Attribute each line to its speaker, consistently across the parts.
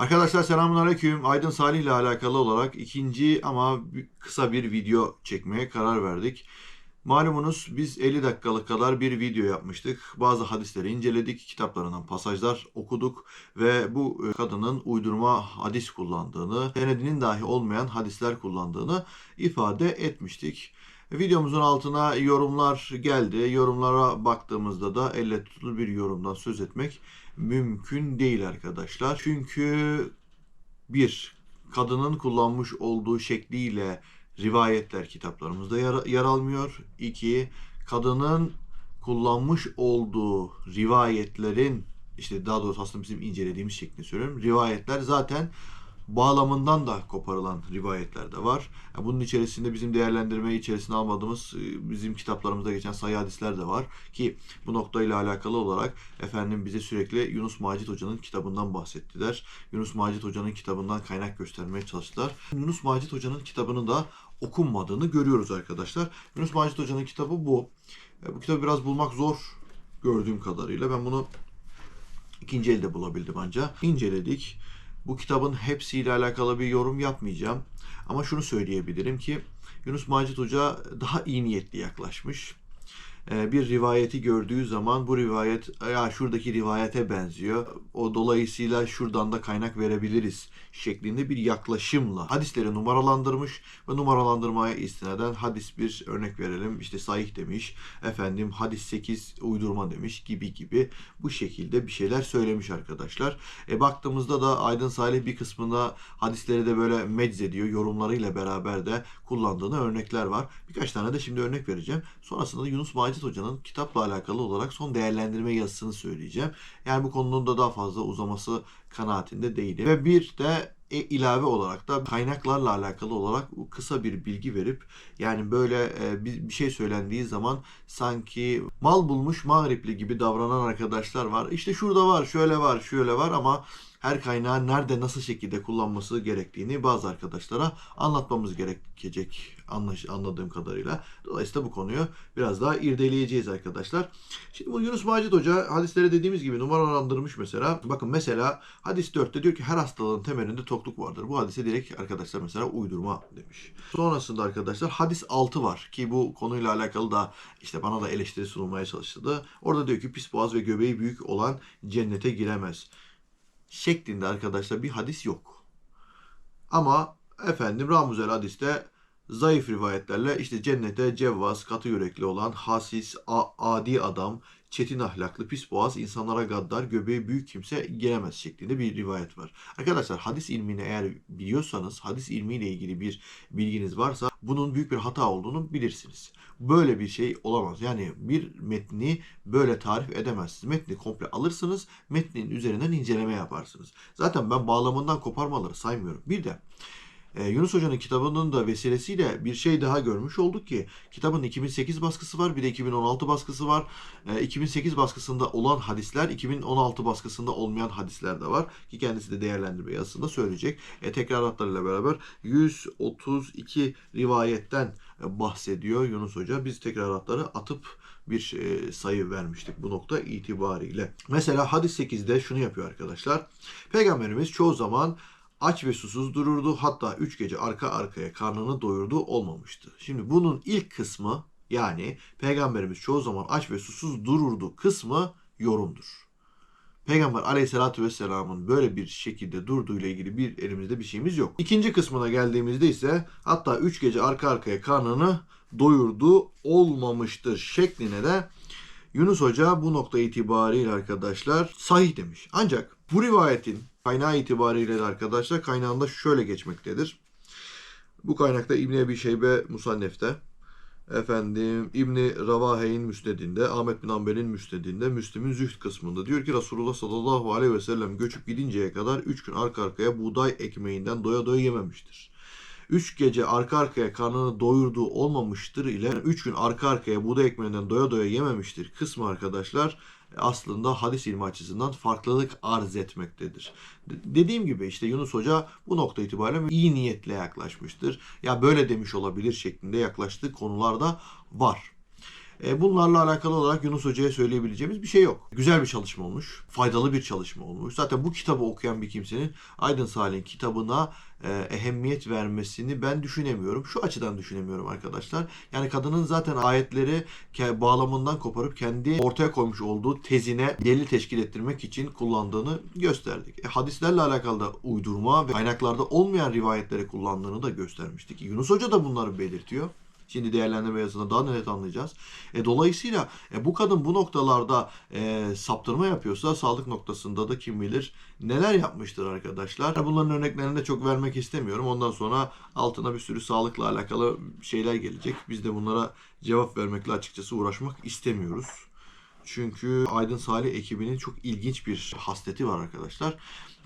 Speaker 1: Arkadaşlar selamünaleyküm. Aydın Salih ile alakalı olarak ikinci ama kısa bir video çekmeye karar verdik. Malumunuz biz 50 dakikalık kadar bir video yapmıştık. Bazı hadisleri inceledik, kitaplarından pasajlar okuduk ve bu e, kadının uydurma hadis kullandığını, senedinin dahi olmayan hadisler kullandığını ifade etmiştik. Videomuzun altına yorumlar geldi. Yorumlara baktığımızda da elle tutulur bir yorumdan söz etmek mümkün değil arkadaşlar. Çünkü bir, kadının kullanmış olduğu şekliyle rivayetler kitaplarımızda yer, yer almıyor. İki, kadının kullanmış olduğu rivayetlerin işte daha doğrusu aslında bizim incelediğimiz şeklini söylüyorum. Rivayetler zaten bağlamından da koparılan rivayetler de var. Bunun içerisinde bizim değerlendirme içerisine almadığımız e, bizim kitaplarımızda geçen sayı hadisler de var ki bu noktayla alakalı olarak efendim bize sürekli Yunus Macit Hoca'nın kitabından bahsettiler. Yunus Macit Hoca'nın kitabından kaynak göstermeye çalıştılar. Yunus Macit Hoca'nın kitabını da okunmadığını görüyoruz arkadaşlar. Yunus Macit Hoca'nın kitabı bu. E, Bu kitabı biraz bulmak zor gördüğüm kadarıyla. Ben bunu ikinci elde bulabildim ancak. İnceledik. Bu kitabın hepsiyle alakalı bir yorum yapmayacağım. Ama şunu söyleyebilirim ki Yunus Macit Hoca daha iyi niyetli yaklaşmış. Ee, Bir rivayeti gördüğü zaman bu rivayet ya şuradaki rivayete benziyor. O dolayısıyla şuradan da kaynak verebiliriz şeklinde bir yaklaşımla hadisleri numaralandırmış ve numaralandırmaya istinaden hadis bir örnek verelim işte sahih demiş efendim hadis 8 uydurma demiş gibi gibi bu şekilde bir şeyler söylemiş arkadaşlar. E baktığımızda da Aydın Salih bir kısmında hadisleri de böyle mecz ediyor. Yorumlarıyla beraber de kullandığını örnekler var. Birkaç tane de şimdi örnek vereceğim. Sonrasında da Yunus Macit Hoca'nın kitapla alakalı olarak son değerlendirme yazısını söyleyeceğim. Yani bu konunun da daha fazla uzaması kanaatinde değilim. Ve bir de e, ilave olarak da kaynaklarla alakalı olarak kısa bir bilgi verip yani böyle e, bir bir şey söylendiği zaman sanki mal bulmuş mağripli gibi davranan arkadaşlar var. İşte şurada var, şöyle var, şöyle var ama her kaynağı nerede nasıl şekilde kullanması gerektiğini bazı arkadaşlara anlatmamız gerekecek anlaş, anladığım kadarıyla. Dolayısıyla bu konuyu biraz daha irdeleyeceğiz arkadaşlar. Şimdi bu Yunus Macit Hoca hadisleri dediğimiz gibi numaralandırmış mesela. Bakın mesela hadis 4'te diyor ki her hastalığın temelinde tokluk vardır. Bu hadise direkt arkadaşlar mesela uydurma demiş. Sonrasında arkadaşlar hadis 6 var ki bu konuyla alakalı da işte bana da eleştiri sunulmaya çalıştı. Orada diyor ki pis boğaz ve göbeği büyük olan cennete giremez şeklinde arkadaşlar bir hadis yok. Ama efendim Ramuzel hadiste zayıf rivayetlerle işte cennete cevvaz, katı yürekli olan hasis, adi adam, çetin ahlaklı, pis boğaz, insanlara gaddar, göbeği büyük kimse giremez şeklinde bir rivayet var. Arkadaşlar hadis ilmini eğer biliyorsanız, hadis ilmiyle ilgili bir bilginiz varsa bunun büyük bir hata olduğunu bilirsiniz. Böyle bir şey olamaz. Yani bir metni böyle tarif edemezsiniz. Metni komple alırsınız, metnin üzerinden inceleme yaparsınız. Zaten ben bağlamından koparmaları saymıyorum. Bir de e, Yunus Hoca'nın kitabının da vesilesiyle bir şey daha görmüş olduk ki kitabın 2008 baskısı var bir de 2016 baskısı var. E, 2008 baskısında olan hadisler 2016 baskısında olmayan hadisler de var ki kendisi de değerlendirme yazısında söyleyecek. E, tekraratlarıyla beraber 132 rivayetten e, bahsediyor Yunus Hoca. Biz tekraratları atıp bir e, sayı vermiştik bu nokta itibariyle. Mesela hadis 8'de şunu yapıyor arkadaşlar. Peygamberimiz çoğu zaman aç ve susuz dururdu. Hatta üç gece arka arkaya karnını doyurdu olmamıştı. Şimdi bunun ilk kısmı yani Peygamberimiz çoğu zaman aç ve susuz dururdu kısmı yorumdur. Peygamber aleyhissalatü vesselamın böyle bir şekilde durduğuyla ilgili bir elimizde bir şeyimiz yok. İkinci kısmına geldiğimizde ise hatta üç gece arka arkaya karnını doyurdu olmamıştır şekline de Yunus Hoca bu nokta itibariyle arkadaşlar sahih demiş. Ancak bu rivayetin kaynağı itibariyle de arkadaşlar kaynağında şöyle geçmektedir. Bu kaynakta İbn Ebi Şeybe Musannef'te efendim İbni Ravahe'in müsnedinde, Ahmet bin Hanbel'in müsnedinde, Müslim'in zühd kısmında diyor ki Resulullah sallallahu aleyhi ve sellem göçüp gidinceye kadar 3 gün arka arkaya buğday ekmeğinden doya doya yememiştir. 3 gece arka arkaya karnını doyurduğu olmamıştır ile 3 gün arka arkaya buğday ekmeğinden doya doya yememiştir kısmı arkadaşlar aslında hadis ilmi açısından farklılık arz etmektedir. De- dediğim gibi işte Yunus Hoca bu nokta itibariyle iyi niyetle yaklaşmıştır. Ya böyle demiş olabilir şeklinde yaklaştığı konularda var. E, bunlarla alakalı olarak Yunus Hoca'ya söyleyebileceğimiz bir şey yok. Güzel bir çalışma olmuş. Faydalı bir çalışma olmuş. Zaten bu kitabı okuyan bir kimsenin Aydın Salih'in kitabına e, ehemmiyet vermesini ben düşünemiyorum. Şu açıdan düşünemiyorum arkadaşlar. Yani kadının zaten ayetleri bağlamından koparıp kendi ortaya koymuş olduğu tezine delil teşkil ettirmek için kullandığını gösterdik. E, hadislerle alakalı da uydurma ve kaynaklarda olmayan rivayetleri kullandığını da göstermiştik. Yunus Hoca da bunları belirtiyor. Şimdi değerlendirme yazısında daha net anlayacağız. E, dolayısıyla e, bu kadın bu noktalarda e, saptırma yapıyorsa sağlık noktasında da kim bilir neler yapmıştır arkadaşlar. Bunların örneklerini de çok vermek istemiyorum. Ondan sonra altına bir sürü sağlıkla alakalı şeyler gelecek. Biz de bunlara cevap vermekle açıkçası uğraşmak istemiyoruz. Çünkü Aydın Salih ekibinin çok ilginç bir hasleti var arkadaşlar.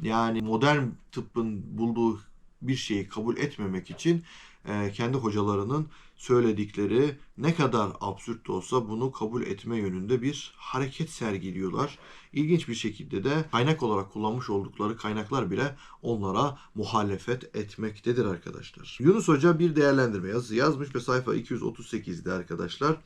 Speaker 1: Yani modern tıbbın bulduğu bir şeyi kabul etmemek için e, kendi hocalarının söyledikleri ne kadar absürt de olsa bunu kabul etme yönünde bir hareket sergiliyorlar. İlginç bir şekilde de kaynak olarak kullanmış oldukları kaynaklar bile onlara muhalefet etmektedir arkadaşlar. Yunus Hoca bir değerlendirme yazısı yazmış ve sayfa 238'de arkadaşlar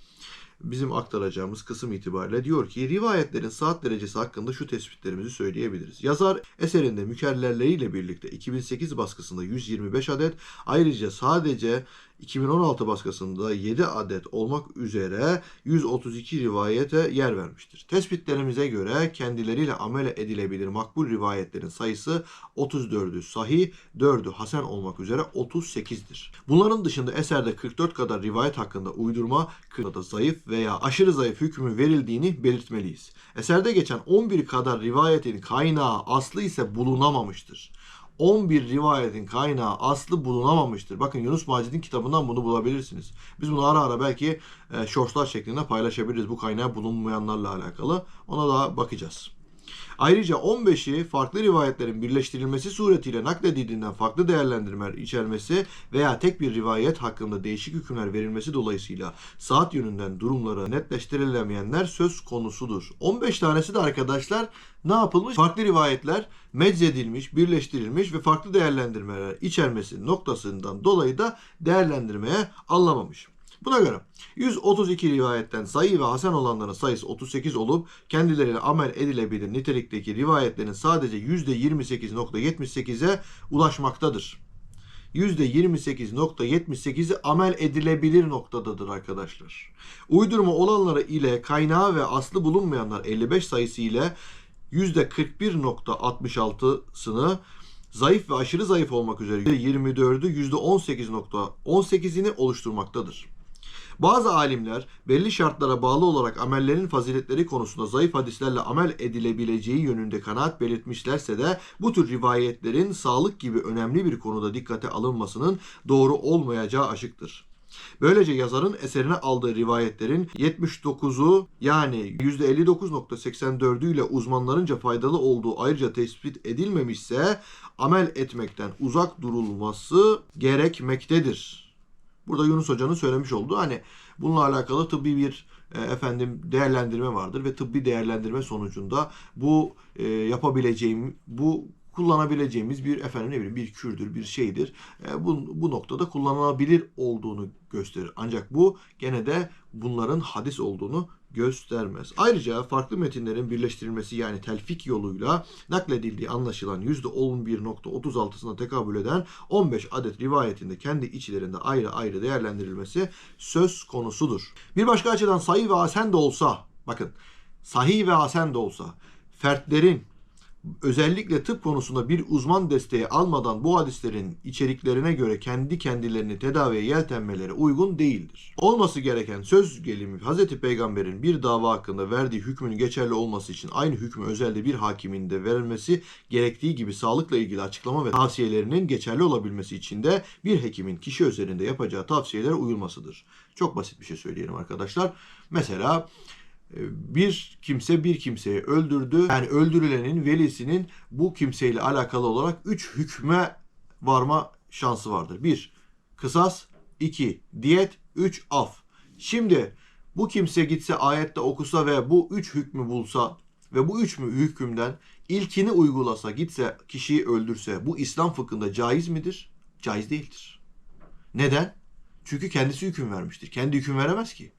Speaker 1: bizim aktaracağımız kısım itibariyle diyor ki rivayetlerin saat derecesi hakkında şu tespitlerimizi söyleyebiliriz. Yazar eserinde mükerrerleriyle birlikte 2008 baskısında 125 adet ayrıca sadece 2016 baskısında 7 adet olmak üzere 132 rivayete yer vermiştir. Tespitlerimize göre kendileriyle amel edilebilir makbul rivayetlerin sayısı 34'ü sahih, 4'ü hasen olmak üzere 38'dir. Bunların dışında eserde 44 kadar rivayet hakkında uydurma, 40 da zayıf veya aşırı zayıf hükmü verildiğini belirtmeliyiz. Eserde geçen 11 kadar rivayetin kaynağı aslı ise bulunamamıştır. 11 rivayetin kaynağı aslı bulunamamıştır. Bakın Yunus Macid'in kitabından bunu bulabilirsiniz. Biz bunu ara ara belki e, shortslar şeklinde paylaşabiliriz bu kaynağı bulunmayanlarla alakalı. Ona da bakacağız. Ayrıca 15'i farklı rivayetlerin birleştirilmesi suretiyle nakledildiğinden farklı değerlendirmeler içermesi veya tek bir rivayet hakkında değişik hükümler verilmesi dolayısıyla saat yönünden durumları netleştirilemeyenler söz konusudur. 15 tanesi de arkadaşlar ne yapılmış? Farklı rivayetler meczedilmiş, birleştirilmiş ve farklı değerlendirmeler içermesi noktasından dolayı da değerlendirmeye alınamamış. Buna göre 132 rivayetten sayı ve hasen olanların sayısı 38 olup kendileriyle amel edilebilir nitelikteki rivayetlerin sadece %28.78'e ulaşmaktadır. %28.78'i amel edilebilir noktadadır arkadaşlar. Uydurma olanları ile kaynağı ve aslı bulunmayanlar 55 sayısı ile %41.66'sını zayıf ve aşırı zayıf olmak üzere %24'ü %18.18'ini oluşturmaktadır. Bazı alimler belli şartlara bağlı olarak amellerin faziletleri konusunda zayıf hadislerle amel edilebileceği yönünde kanaat belirtmişlerse de bu tür rivayetlerin sağlık gibi önemli bir konuda dikkate alınmasının doğru olmayacağı aşıktır. Böylece yazarın eserine aldığı rivayetlerin 79'u yani %59.84'ü ile uzmanlarınca faydalı olduğu ayrıca tespit edilmemişse amel etmekten uzak durulması gerekmektedir. Burada Yunus Hoca'nın söylemiş olduğu hani bununla alakalı tıbbi bir e, efendim değerlendirme vardır ve tıbbi değerlendirme sonucunda bu e, yapabileceğim bu kullanabileceğimiz bir efendim ne bileyim bir kürdür bir şeydir. E, bu, bu noktada kullanılabilir olduğunu gösterir. Ancak bu gene de bunların hadis olduğunu göstermez. Ayrıca farklı metinlerin birleştirilmesi yani telfik yoluyla nakledildiği anlaşılan %11.36'sına tekabül eden 15 adet rivayetinde kendi içlerinde ayrı ayrı değerlendirilmesi söz konusudur. Bir başka açıdan sahih ve hasen de olsa bakın sahih ve hasen de olsa fertlerin özellikle tıp konusunda bir uzman desteği almadan bu hadislerin içeriklerine göre kendi kendilerini tedaviye yeltenmeleri uygun değildir. Olması gereken söz gelimi Hz. Peygamber'in bir dava hakkında verdiği hükmün geçerli olması için aynı hükmü özelde bir hakimin de verilmesi gerektiği gibi sağlıkla ilgili açıklama ve tavsiyelerinin geçerli olabilmesi için de bir hekimin kişi üzerinde yapacağı tavsiyelere uyulmasıdır. Çok basit bir şey söyleyelim arkadaşlar. Mesela bir kimse bir kimseyi öldürdü. Yani öldürülenin velisinin bu kimseyle alakalı olarak 3 hükme varma şansı vardır. 1. Kısas 2. Diyet 3. Af. Şimdi bu kimse gitse ayette okusa ve bu 3 hükmü bulsa ve bu 3 hükümden ilkini uygulasa gitse kişiyi öldürse bu İslam fıkhında caiz midir? Caiz değildir. Neden? Çünkü kendisi hüküm vermiştir. Kendi hüküm veremez ki.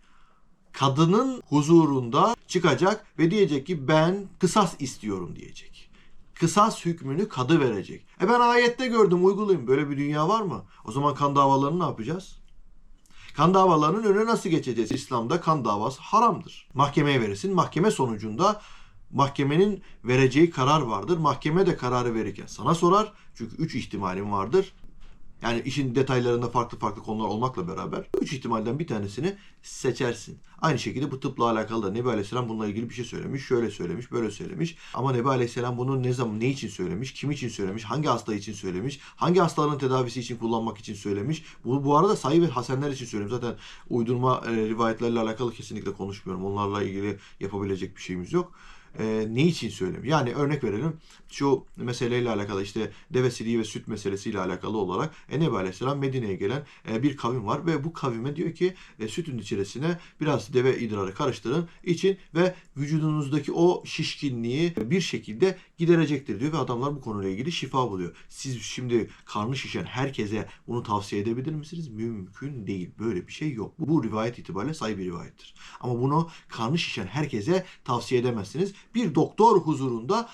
Speaker 1: Kadının huzurunda çıkacak ve diyecek ki ben kısas istiyorum diyecek. Kısas hükmünü kadı verecek. E ben ayette gördüm uygulayayım. Böyle bir dünya var mı? O zaman kan davalarını ne yapacağız? Kan davalarının önüne nasıl geçeceğiz? İslam'da kan davası haramdır. Mahkemeye verirsin. Mahkeme sonucunda mahkemenin vereceği karar vardır. Mahkeme de kararı verirken sana sorar. Çünkü üç ihtimalin vardır. Yani işin detaylarında farklı farklı konular olmakla beraber üç ihtimalden bir tanesini seçersin. Aynı şekilde bu tıpla alakalı da Nebi Aleyhisselam bununla ilgili bir şey söylemiş. Şöyle söylemiş, böyle söylemiş. Ama Nebi Aleyhisselam bunu ne zaman, ne için söylemiş, kim için söylemiş, hangi hasta için söylemiş, hangi hastaların tedavisi için kullanmak için söylemiş. Bu, bu arada sayı ve hasenler için söylüyorum. Zaten uydurma e, rivayetlerle alakalı kesinlikle konuşmuyorum. Onlarla ilgili yapabilecek bir şeyimiz yok e, ne için söyleyeyim? Yani örnek verelim şu meseleyle alakalı işte deve siliği ve süt meselesiyle alakalı olarak e, Nebi Aleyhisselam Medine'ye gelen e, bir kavim var ve bu kavime diyor ki e, sütün içerisine biraz deve idrarı karıştırın için ve vücudunuzdaki o şişkinliği bir şekilde giderecektir diyor ve adamlar bu konuyla ilgili şifa buluyor. Siz şimdi karnı şişen herkese bunu tavsiye edebilir misiniz? Mümkün değil. Böyle bir şey yok. Bu rivayet itibariyle sayı bir rivayettir. Ama bunu karnı şişen herkese tavsiye edemezsiniz. Bir doktor huzurunda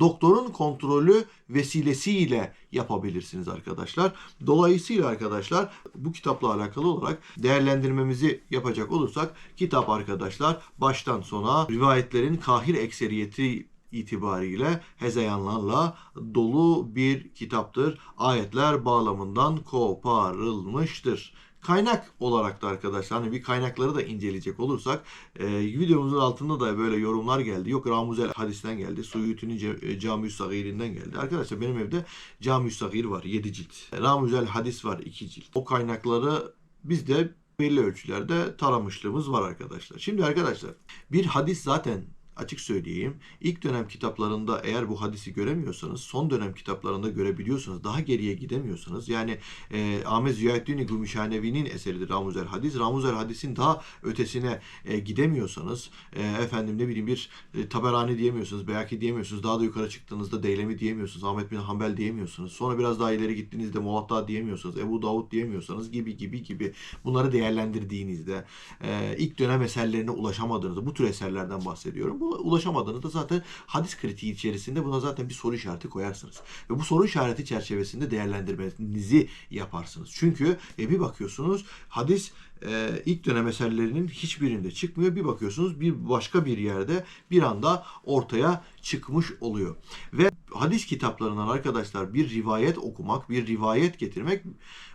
Speaker 1: doktorun kontrolü vesilesiyle yapabilirsiniz arkadaşlar. Dolayısıyla arkadaşlar bu kitapla alakalı olarak değerlendirmemizi yapacak olursak kitap arkadaşlar baştan sona rivayetlerin kahir ekseriyeti itibariyle hezeyanlarla dolu bir kitaptır. Ayetler bağlamından koparılmıştır. Kaynak olarak da arkadaşlar hani bir kaynakları da inceleyecek olursak e, videomuzun altında da böyle yorumlar geldi. Yok Ramuzel hadisten geldi. Suyuti'nin e, Cami-ü Sagir'inden geldi. Arkadaşlar benim evde Cami-ü Sagir var 7 cilt. Ramuzel hadis var 2 cilt. O kaynakları bizde belli ölçülerde taramışlığımız var arkadaşlar. Şimdi arkadaşlar bir hadis zaten açık söyleyeyim. İlk dönem kitaplarında eğer bu hadisi göremiyorsanız, son dönem kitaplarında görebiliyorsanız, daha geriye gidemiyorsanız, yani e, Ahmet Ziyaettin Gümüşhanevi'nin eseridir Ramuzel Hadis. Ramuzel Hadis'in daha ötesine e, gidemiyorsanız, e, efendim ne bileyim bir e, Taberani diyemiyorsunuz, Beyaki diyemiyorsunuz, daha da yukarı çıktığınızda Deylemi diyemiyorsunuz, Ahmet bin Hanbel diyemiyorsunuz. Sonra biraz daha ileri gittiğinizde Muvatta diyemiyorsunuz, Ebu Davud diyemiyorsanız gibi gibi gibi bunları değerlendirdiğinizde e, ilk dönem eserlerine ulaşamadığınızda bu tür eserlerden bahsediyorum bu ulaşamadığınızda zaten hadis kritiği içerisinde buna zaten bir soru işareti koyarsınız. Ve bu soru işareti çerçevesinde değerlendirmenizi yaparsınız. Çünkü e, bir bakıyorsunuz hadis e, ilk dönem eserlerinin hiçbirinde çıkmıyor. Bir bakıyorsunuz bir başka bir yerde bir anda ortaya çıkmış oluyor. Ve hadis kitaplarından arkadaşlar bir rivayet okumak, bir rivayet getirmek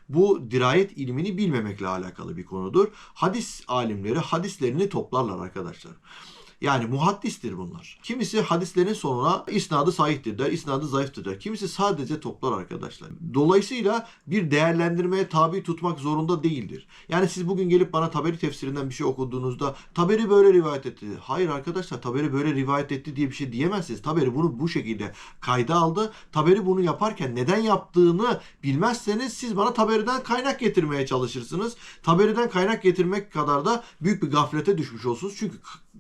Speaker 1: bu dirayet ilmini bilmemekle alakalı bir konudur. Hadis alimleri hadislerini toplarlar arkadaşlar. Yani muhaddistir bunlar. Kimisi hadislerin sonuna isnadı sahihtir der, isnadı zayıftır der. Kimisi sadece toplar arkadaşlar. Dolayısıyla bir değerlendirmeye tabi tutmak zorunda değildir. Yani siz bugün gelip bana Taberi tefsirinden bir şey okuduğunuzda Taberi böyle rivayet etti. Hayır arkadaşlar Taberi böyle rivayet etti diye bir şey diyemezsiniz. Taberi bunu bu şekilde kayda aldı. Taberi bunu yaparken neden yaptığını bilmezseniz siz bana Taberi'den kaynak getirmeye çalışırsınız. Taberi'den kaynak getirmek kadar da büyük bir gaflete düşmüş olursunuz. Çünkü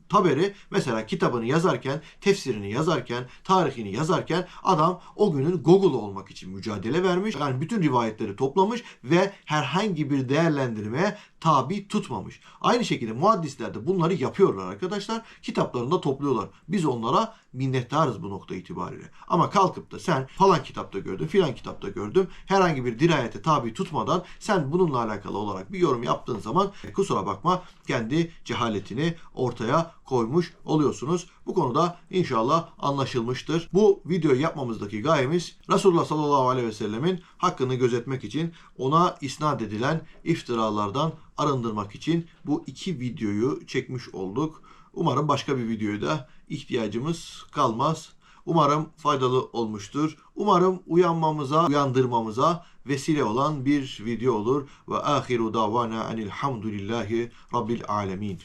Speaker 1: Taberi mesela kitabını yazarken, tefsirini yazarken, tarihini yazarken adam o günün Google olmak için mücadele vermiş. Yani bütün rivayetleri toplamış ve herhangi bir değerlendirmeye tabi tutmamış. Aynı şekilde muhaddisler de bunları yapıyorlar arkadaşlar. Kitaplarında topluyorlar. Biz onlara minnettarız bu nokta itibariyle. Ama kalkıp da sen falan kitapta gördüm, filan kitapta gördüm. Herhangi bir dirayete tabi tutmadan sen bununla alakalı olarak bir yorum yaptığın zaman kusura bakma kendi cehaletini ortaya koymuş oluyorsunuz. Bu konuda inşallah anlaşılmıştır. Bu videoyu yapmamızdaki gayemiz Resulullah sallallahu aleyhi ve sellemin hakkını gözetmek için ona isnat edilen iftiralardan arındırmak için bu iki videoyu çekmiş olduk. Umarım başka bir videoyu da ihtiyacımız kalmaz. Umarım faydalı olmuştur. Umarım uyanmamıza, uyandırmamıza vesile olan bir video olur. Ve ahiru davana enilhamdülillahi rabbil alemin.